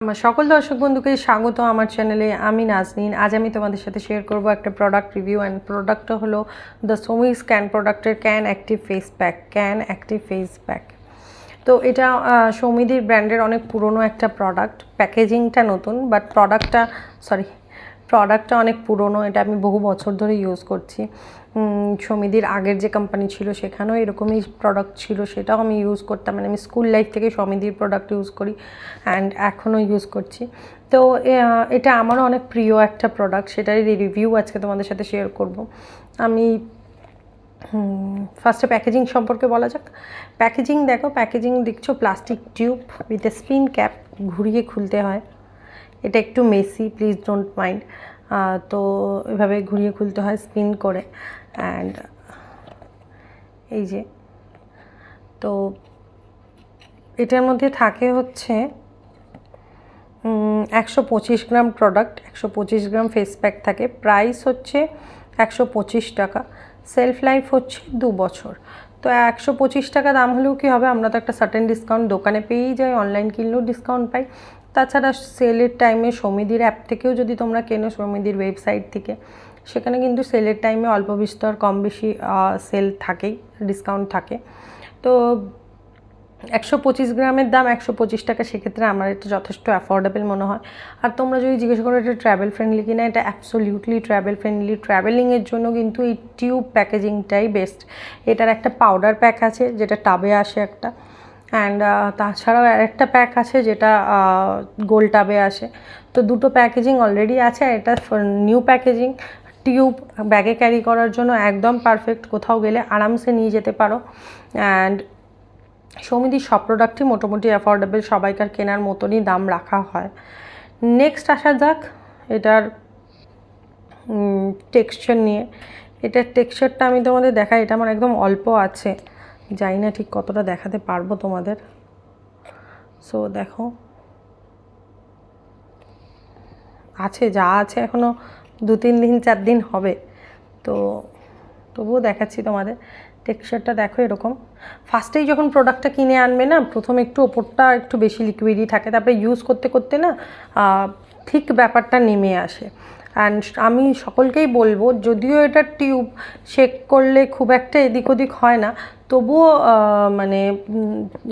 আমার সকল দর্শক বন্ধুকে স্বাগত আমার চ্যানেলে, আমি নাজনীন। আজ আমি তোমাদের সাথে শেয়ার করব একটা প্রোডাক্ট রিভিউ অ্যান্ড প্রোডাক্টটা হলো দ্য সোমি ক্যান প্রোডাক্টের ক্যান অ্যাক্টিভ ফেস প্যাক ক্যান অ্যাক্টিভ ফেস প্যাক তো এটা সমিধির ব্র্যান্ডের অনেক পুরনো একটা প্রোডাক্ট প্যাকেজিংটা নতুন বাট প্রোডাক্টটা সরি প্রোডাক্টটা অনেক পুরনো এটা আমি বহু বছর ধরে ইউজ করছি। উম, সমিদির আগের যে কোম্পানি ছিল সেখানেও এরকমই প্রোডাক্ট ছিল সেটাও আমি ইউজ করতাম। মানে আমি স্কুল লাইফ থেকে সমিদির প্রোডাক্ট ইউজ করি অ্যান্ড এখনও ইউজ করছি। তো এটা আমারও অনেক প্রিয় একটা প্রোডাক্ট সেটারই রিভিউ আজকে তোমাদের সাথে শেয়ার করব। আমি ফার্স্টে প্যাকেজিং সম্পর্কে বলা যাক। প্যাকেজিং দেখো প্যাকেজিং দেখছ plastic tube with a spin cap ঘুরিয়ে খুলতে হয়। এটা একটু মেসি প্লিজ ডোন্ট মাইন্ড তো এভাবে ঘুরিয়ে খুলতে হয় স্পিন করে। অ্যান্ড এই যে, তো এটার মধ্যে থাকে হচ্ছে একশো পঁচিশ গ্রাম প্রোডাক্ট একশো পঁচিশ গ্রাম ফেস প্যাক থাকে। প্রাইস হচ্ছে একশো পঁচিশ টাকা। সেলফ লাইফ হচ্ছে দু বছর। তো একশো পঁচিশ টাকা দাম হলেও কি হবে? আমরা তো একটা সার্টেন ডিসকাউন্ট দোকানে পেয়েই যাই অনলাইন কিনলেও ডিসকাউন্ট পাই। তাছাড়া সেলের টাইমে সমিদির অ্যাপ থেকেও যদি তোমরা কেনো সমিদির ওয়েবসাইট থেকে, সেখানে কিন্তু সেলের টাইমে অল্প বিস্তর কম বেশি সেল থাকেই ডিসকাউন্ট থাকে। তো একশো পঁচিশ গ্রামের দাম একশো পঁচিশ টাকা, সেক্ষেত্রে আমার এটা যথেষ্ট অ্যাফোর্ডেবল মনে হয়। আর তোমরা যদি জিজ্ঞেস করো এটা ট্রাভেল ফ্রেন্ডলি কিনা, এটা অ্যাবসোলিউটলি ট্রাভেল ফ্রেন্ডলি ট্রাভেলিংয়ের জন্য কিন্তু এই টিউব প্যাকেজিংটাই বেস্ট এটার একটা পাউডার প্যাক আছে, যেটা টাবে আসে একটা। অ্যান্ড তাছাড়াও আরেকটা প্যাক আছে যেটা গোল টাবে আসে। তো দুটো প্যাকেজিং অলরেডি আছে এটা নিউ প্যাকেজিং টিউব ব্যাগে ক্যারি করার জন্য একদম পারফেক্ট কোথাও গেলে আরামসে নিয়ে যেতে পারো। অ্যান্ড সমিতির সব প্রোডাক্টই মোটামুটি অ্যাফোর্ডেবল সবাইকার কেনার মতনই দাম রাখা হয়। নেক্সট আসা যাক, এটার টেক্সচার নিয়ে। এটার টেক্সচারটা আমি তোমাদের দেখাই, এটা আমার একদম অল্প আছে। জানি না ঠিক কতটা দেখাতে পারব তোমাদের। সো দেখো। আছে, যা আছে এখনও দু তিন দিন, চার দিন হবে। তো তবুও দেখাচ্ছি তোমাদের। টেক্সচারটা দেখো এরকম। ফার্স্টেই যখন প্রোডাক্টটা কিনে আনবে না, প্রথমে একটু ওপরটা একটু বেশি লিকুইডই থাকে। তারপরে ইউজ করতে করতে না ঠিক ব্যাপারটা নেমে আসে। অ্যান্ড আমি সকলকেই বলব, যদিও এটা টিউব শেক করলে খুব একটা এদিক ওদিক হয় না, তবুও মানে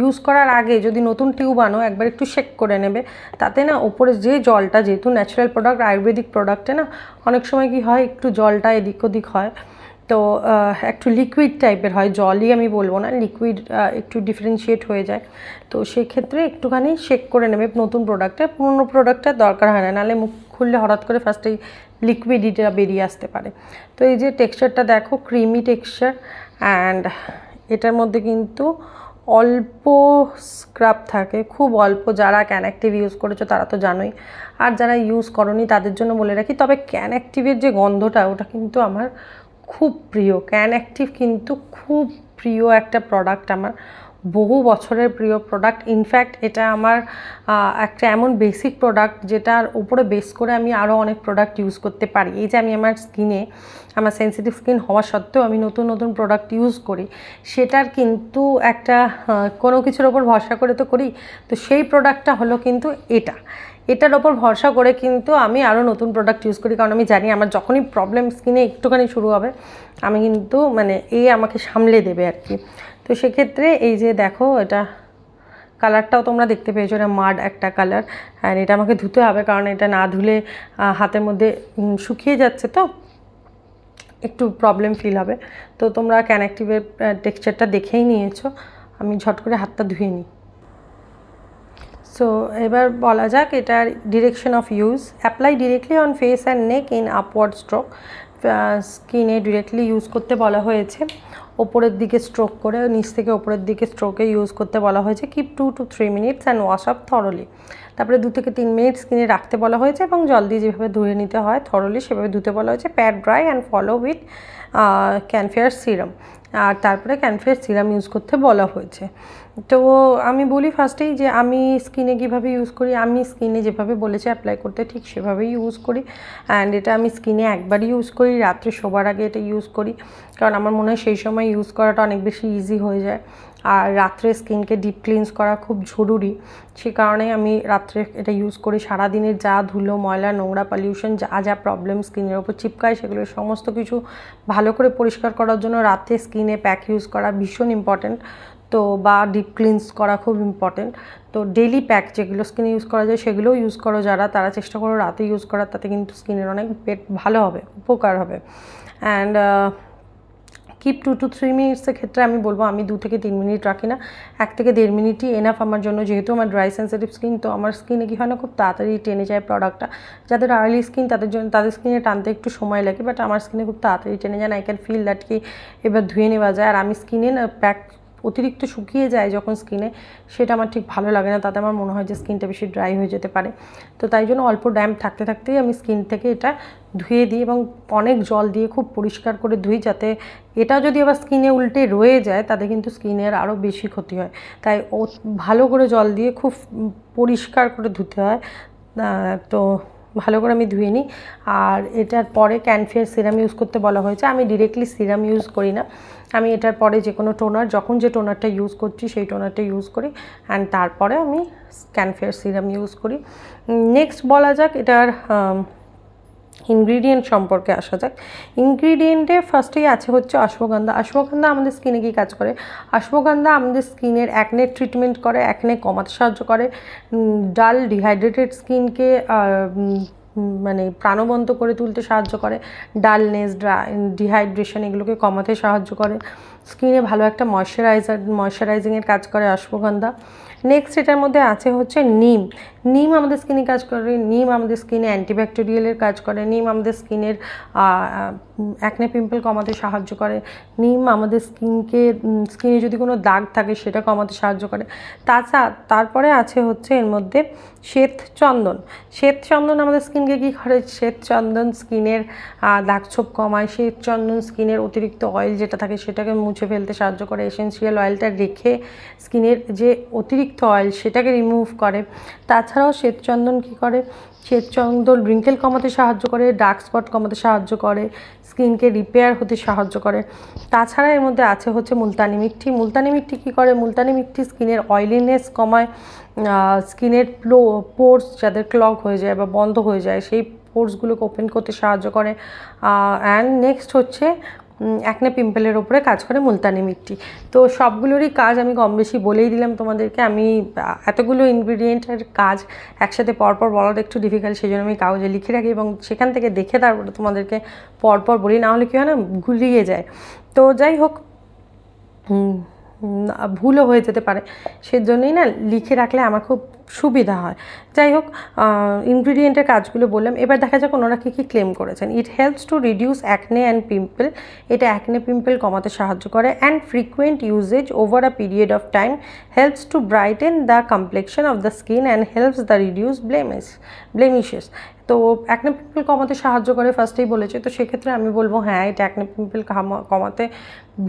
ইউজ করার আগে যদি নতুন টিউব আনো, একবার একটু শেক করে নেবে। তাতে না, ওপরে যে জলটা, যেহেতু ন্যাচারাল প্রোডাক্ট আয়ুর্বেদিক প্রোডাক্টে না, অনেক সময় কি হয়, একটু জলটা এদিক ওদিক হয়। তো একটু লিকুইড টাইপের হয়, জলই আমি বলব না লিকুইড একটু ডিফারেন্সিয়েট হয়ে যায়। তো সেক্ষেত্রে একটুখানি শেক করে নেবে নতুন প্রোডাক্টে পুরনো প্রোডাক্টের দরকার হয় না নাহলে মুখ খুললে হঠাৎ করে ফার্স্টেই লিকুইডিটা বেরিয়ে আসতে পারে। তো এই যে টেক্সচারটা দেখো ক্রিমি টেক্সচার অ্যান্ড এটার মধ্যে কিন্তু অল্প স্ক্রাব থাকে, খুব অল্প। যারা ক্যান অ্যাক্টিভ ইউজ করেছ তারা তো জানোই। আর যারা ইউজ করনি তাদের জন্য বলে রাখি, তবে ক্যান অ্যাক্টিভের যে গন্ধটা ওটা কিন্তু আমার খুব প্রিয়। ক্যান অ্যাক্টিভ কিন্তু খুব প্রিয় একটা প্রোডাক্ট আমার। বহু বছরের প্রিয় প্রোডাক্ট ইনফ্যাক্ট এটা আমার একটা এমন বেসিক প্রোডাক্ট যেটার উপরে বেস করে আমি আরও অনেক প্রোডাক্ট ইউজ করতে পারি। এই যে আমি আমার স্কিনে আমার সেন্সিটিভ স্কিন হওয়া সত্ত্বেও আমি নতুন নতুন প্রোডাক্ট ইউজ করি। সেটার কিন্তু একটা কোনো কিছুর ওপর ভরসা করে তো করি। তো সেই প্রোডাক্টটা হলো কিন্তু এটা। এটার ওপর ভরসা করে কিন্তু আমি আরও নতুন প্রোডাক্ট ইউজ করি। কারণ আমি জানি আমার যখনই প্রবলেম স্কিনে একটুখানি শুরু হবে, আমি কিন্তু মানে এ আমাকে সামলে দেবে আর কি। তো সেক্ষেত্রে এই যে দেখো, এটা কালারটাও তোমরা দেখতে পেয়েছ, এটা মাড একটা কালার। অ্যান্ড এটা আমাকে ধুতে হবে কারণ এটা না ধুলে হাতের মধ্যে শুকিয়ে যাচ্ছে তো, একটু প্রবলেম ফিল হবে। তো তোমরা ক্যানেক্টিভের টেক্সচারটা দেখেই নিয়েছো। আমি ঝট করে হাতটা ধুয়ে নিই। সো এবার বলা যাক এটার direction of use apply directly on face and neck in upward stroke স্কিনে ডিরেক্টলি ইউজ করতে বলা হয়েছে। ওপরের দিকে স্ট্রোক করে, নিচ থেকে ওপরের দিকে স্ট্রোকে ইউজ করতে বলা হয়েছে। Keep two to three minutes and wash up thoroughly তারপরে দু থেকে তিন মিনিট স্কিনে রাখতে বলা হয়েছে এবং জল দিয়ে যেভাবে ধুয়ে নিতে হয় থরলি সেভাবে ধুতে বলা হয়েছে। Pad dry and follow with Canfair serum আর তারপরে ক্যানফেয়ার সিরাম ইউজ করতে বলা হয়েছে। তো আমি বলি ফার্স্টেই যে আমি স্কিনে কীভাবে ইউজ করি, আমি স্কিনে যেভাবে বলেছে অ্যাপ্লাই করতে ঠিক সেভাবেই ইউজ করি। অ্যান্ড এটা আমি স্কিনে একবারই ইউজ করি, রাত্রে শোবার আগে এটা ইউজ করি। কারণ আমার মনে হয় সেই সময় ইউজ করাটা অনেক বেশি ইজি হয়ে যায়। আর রাত্রে স্কিনকে ডিপ ক্লিনস করা খুব জরুরি। সে কারণে আমি রাত্রে এটা ইউজ করি। সারাদিনের যা ধুলো, ময়লা, নোংরা পলিউশন যা যা প্রবলেম স্কিনের ওপর চিপকায়, সেগুলো সমস্ত কিছু ভালো করে পরিষ্কার করার জন্য রাতে স্কিনে প্যাক ইউজ করা ভীষণ ইম্পর্ট্যান্ট তো বা ডিপ ক্লিনস করা খুব ইম্পর্টেন্ট তো ডেলি প্যাক যেগুলো স্কিনে ইউজ করা যায়, সেগুলোও ইউজ করো যারা। তারা চেষ্টা করো রাতে ইউজ করার। তাতে কিন্তু স্কিনের অনেক পেট ভালো হবে, উপকার হবে। And keep two to three মিনিটসের ক্ষেত্রে আমি বলব, আমি দু থেকে তিন মিনিট রাখি না। এক থেকে দেড় মিনিটই এনাফ আমার জন্য। যেহেতু আমার ড্রাই সেন্সিটিভ স্কিন তো আমার স্কিনে কী হয় না, খুব তাড়াতাড়ি টেনে যায় প্রোডাক্টটা যাদের আর্লি স্কিন তাদের জন্য তাদের স্কিনে টানতে একটু সময় লাগে বাট আমার স্কিনে খুব তাড়াতাড়ি টেনে যায় না আই ক্যান ফিল দ্যাট কি এবার ধুয়ে নেওয়া যায়। আর আমি স্কিনে না প্যাক অতিরিক্ত শুকিয়ে যায় যখন স্কিনে সেটা আমার ঠিক ভালো লাগে না। তাতে আমার মনে হয় যে স্কিনটা বেশি ড্রাই হয়ে যেতে পারে। তো তাই জন্য অল্প ড্যাম্প থাকতে থাকতেই আমি স্কিন থেকে এটা ধুয়ে দিই এবং অনেক জল দিয়ে খুব পরিষ্কার করে ধুই যাতে এটা যদি আবার স্কিনে উল্টে রয়ে যায়, তাতে কিন্তু স্কিনের আরও বেশি ক্ষতি হয়। তাই ভালো করে জল দিয়ে খুব পরিষ্কার করে ধুতে হয়। তো ভালো করে আমি ধুয়ে নিই। আর এটার পরে ক্যানফেয়ার সিরাম ইউজ করতে বলা হয়েছে। আমি ডিরেক্টলি সিরাম ইউজ করি না। আমি এটার পরে যে কোনো টোনার যখন যে টোনারটা ইউজ করছি, সেই টোনারটা ইউজ করি। অ্যান্ড তারপরে আমি ক্যানফেয়ার সিরাম ইউজ করি। নেক্সট বলা যাক, এটার ইনগ্রিডিয়েন্ট সম্পর্কে আসা যাক। ইনগ্রিডিয়েন্টে ফার্স্টেই আছে হচ্ছে অশ্বগন্ধা অশ্বগন্ধা আমাদের স্কিনে কী কাজ করে? অশ্বগন্ধা আমাদের স্কিনের অ্যাকনে ট্রিটমেন্ট করে অ্যাকনে কমাতে সাহায্য করে। ডাল ডিহাইড্রেটেড স্কিনকে মানে প্রাণবন্ত করে তুলতে সাহায্য করে। ডালনেস ডিহাইড্রেশন এগুলোকে কমাতে সাহায্য করে। স্কিনে ভালো একটা ময়শ্চারাইজার ময়শ্চারাইজিংয়ের কাজ করে অশ্বগন্ধা। নেক্সট এটার মধ্যে আছে হচ্ছে নিম। নিম আমাদের স্কিনে কাজ করে, নিম আমাদের স্কিনে অ্যান্টিব্যাকটেরিয়ালের কাজ করে, নিম আমাদের স্কিনের অ্যাকনে পিম্পল কমাতে সাহায্য করে। নিম আমাদের স্কিনকে স্কিনে যদি কোনো দাগ থাকে সেটা কমাতে সাহায্য করে। তাছাড়া তারপরে আছে হচ্ছে এর মধ্যে শ্বেত চন্দন শ্বেত চন্দন আমাদের স্কিনকে কী করে? শ্বেত চন্দন স্কিনের দাগছোপ কমায় শ্বেত চন্দন স্কিনের অতিরিক্ত অয়েল যেটা থাকে সেটাকে মুছে ফেলতে সাহায্য করে এসেন্সিয়াল অয়েলটা রেখে স্কিনের যে অতিরিক্ত অয়েল সেটাকে রিমুভ করে। তাছাড়াও শ্বেতচন্দন কী করে? শ্বেতচন্দন রিঙ্কেল কমাতে সাহায্য করে ডার্ক স্পট কমাতে সাহায্য করে, স্কিনকে রিপেয়ার হতে সাহায্য করে। তাছাড়া এর মধ্যে আছে হচ্ছে মুলতানি মিট্টি। মুলতানি মিট্টি কী করে? মুলতানি মিট্টি স্কিনের অয়েলিনেস কমায় স্কিনের প্লো পোর্স যাদের ক্লগ হয়ে যায় বা বন্ধ হয়ে যায়, সেই পোর্সগুলোকে ওপেন করতে সাহায্য করে। অ্যান্ড নেক্সট হচ্ছে একনে পিম্পলের ওপরে কাজ করে মুলতানি মিট্টি। তো সবগুলোরই কাজ আমি কম বেশি বলেই দিলাম তোমাদেরকে। আমি এতগুলো ইনগ্রিডিয়েন্টের কাজ একসাথে পরপর বলাটা একটু ডিফিকাল্ট সেই জন্য আমি কাগজে লিখে রাখি এবং সেখান থেকে দেখে তারপরে তোমাদেরকে পরপর বলি, না হলে কী হয় না, গুলিয়ে যায়। তো যাই হোক ভুলও হয়ে যেতে পারে। সেজন্যই না লিখে রাখলে আমার খুব সুবিধা হয়। যাই হোক ইনগ্রিডিয়েন্টের কাজগুলো বললাম। এবার দেখা যাক ওনারা কী কী ক্লেম করেছেন। It helps to reduce acne and pimple এটা অ্যাকনে পিম্পল কমাতে সাহায্য করে and frequent usage over a period of time helps to brighten the complexion of the skin and helps the reduce blemish blemishes তো acne pimple কমাতে সাহায্য করে ফার্স্টেই বলেছে। তো সেক্ষেত্রে আমি বলব হ্যাঁ এটা অ্যাকনে পিম্পল কমাতে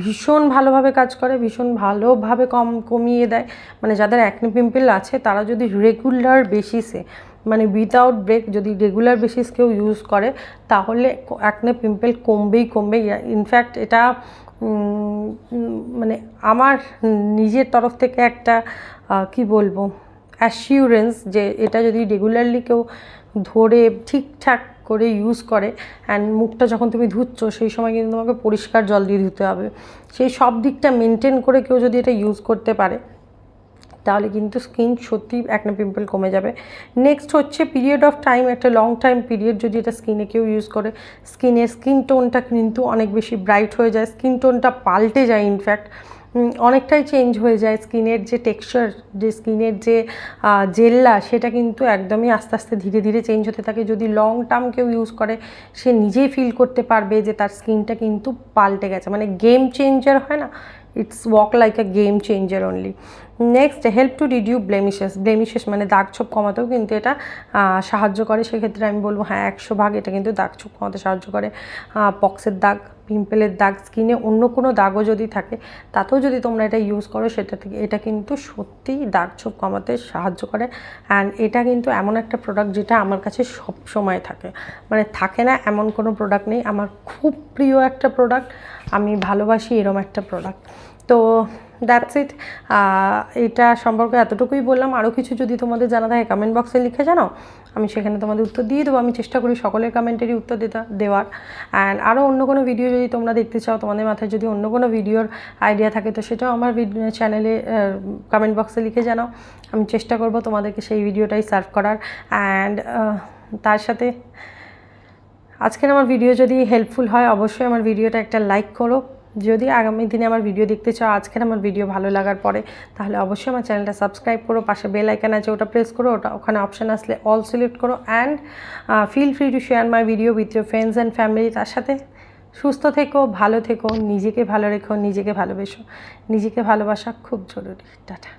ভীষণ ভালোভাবে কাজ করে, ভীষণ ভালোভাবে কম, কমিয়ে দেয়। মানে যাদের অ্যাকনে পিম্পল আছে, তারা যদি রেগুলার বেসিসে মানে উইদাউট ব্রেক যদি রেগুলার বেসিস কেউ ইউজ করে, তাহলে অ্যাকনে পিম্পল কমবেই কমবে। ইনফ্যাক্ট এটা মানে আমার নিজের তরফ থেকে একটা কি বলব অ্যাসিউরেন্স যে এটা যদি রেগুলারলি কেউ ধরে ঠিকঠাক করে ইউজ করে অ্যান্ড মুখটা যখন তুমি ধুচ্ছ, সেই সময় কিন্তু তোমাকে পরিষ্কার জল দিয়ে ধুতে হবে। সেই সব দিকটা মেনটেন করে কেউ যদি এটা ইউজ করতে পারে, তাহলে কিন্তু স্কিন সত্যি একনা পিম্পল কমে যাবে। নেক্সট হচ্ছে পিরিয়ড অফ টাইম একটা লং টাইম পিরিয়ড যদি এটা স্কিনে কেউ ইউজ করে স্কিনের স্কিন টোনটা কিন্তু অনেক বেশি ব্রাইট হয়ে যায় স্কিন টোনটা পাল্টে যায় ইনফ্যাক্ট অনেকটাই চেঞ্জ হয়ে যায় স্কিনের যে টেক্সচার যে স্কিনের যে জেল্লা, সেটা কিন্তু একদমই আস্তে আস্তে ধীরে ধীরে চেঞ্জ হতে থাকে। যদি লং টার্ম কেউ ইউজ করে, সে নিজেই ফিল করতে পারবে যে তার স্কিনটা কিন্তু পাল্টে গেছে। মানে গেম চেঞ্জার হয় না it's work like a game changer only next help to reduce blemishes blemishes মানে দাগ ছোপ কমাতেও কিন্তু এটা সাহায্য করে। সেক্ষেত্রে আমি বলব হ্যাঁ একশো ভাগ এটা কিন্তু দাগ ছোপ কমাতে সাহায্য করে পক্সের দাগ। পিম্পলের দাগ স্কিনে অন্য কোনো দাগও যদি থাকে, তাতেও যদি তোমরা এটা ইউজ করো, সেটা থেকে এটা কিন্তু সত্যিই দাগ ছোপ কমাতে সাহায্য করে। অ্যান্ড এটা কিন্তু এমন একটা প্রোডাক্ট যেটা আমার কাছে সব সময় থাকে। মানে থাকে না এমন কোনো প্রোডাক্ট নেই। আমার খুব প্রিয় একটা প্রোডাক্ট আমি ভালোবাসি এরম একটা প্রোডাক্ট তো দ্যাটস ইট এটা সম্পর্কে এতটুকুই বললাম। আরও কিছু যদি তোমাদের জানা থাকে কমেন্ট বক্সে লিখে জানাও। আমি সেখানে তোমাদের উত্তর দিয়ে দেবো। আমি চেষ্টা করি সকলের কমেন্টেরই উত্তর দিতে, দেওয়ার। অ্যান্ড আরও অন্য কোনো ভিডিও যদি তোমরা দেখতে চাও, তোমাদের মাথায় যদি অন্য কোনো ভিডিওর আইডিয়া থাকে, তো সেটাও আমার চ্যানেলে কমেন্ট বক্সে লিখে জানাও। আমি চেষ্টা করব তোমাদেরকে সেই ভিডিওটাই সার্ভ করার। অ্যান্ড তার সাথে আজকের আমার ভিডিও যদি হেল্পফুল হয়, অবশ্যই আমার ভিডিওটা একটা লাইক করো। যদি আগামী দিনে আমার ভিডিও দেখতে চাও, আজকের আমার ভিডিও ভালো লাগার পরে, তাহলে অবশ্যই আমার চ্যানেলটা সাবস্ক্রাইব করো, পাশে বেল আইকন আছে, ওটা প্রেস করো, ওটা ওখানে অপশান আসলে অল সিলেক্ট করো and feel free to share my video with your friends and family তার সাথে সুস্থ থেকো, ভালো থেকো, নিজেকে ভালো রেখো, নিজেকে ভালোবেসো, নিজেকে ভালোবাসা খুব জরুরি। টাটা।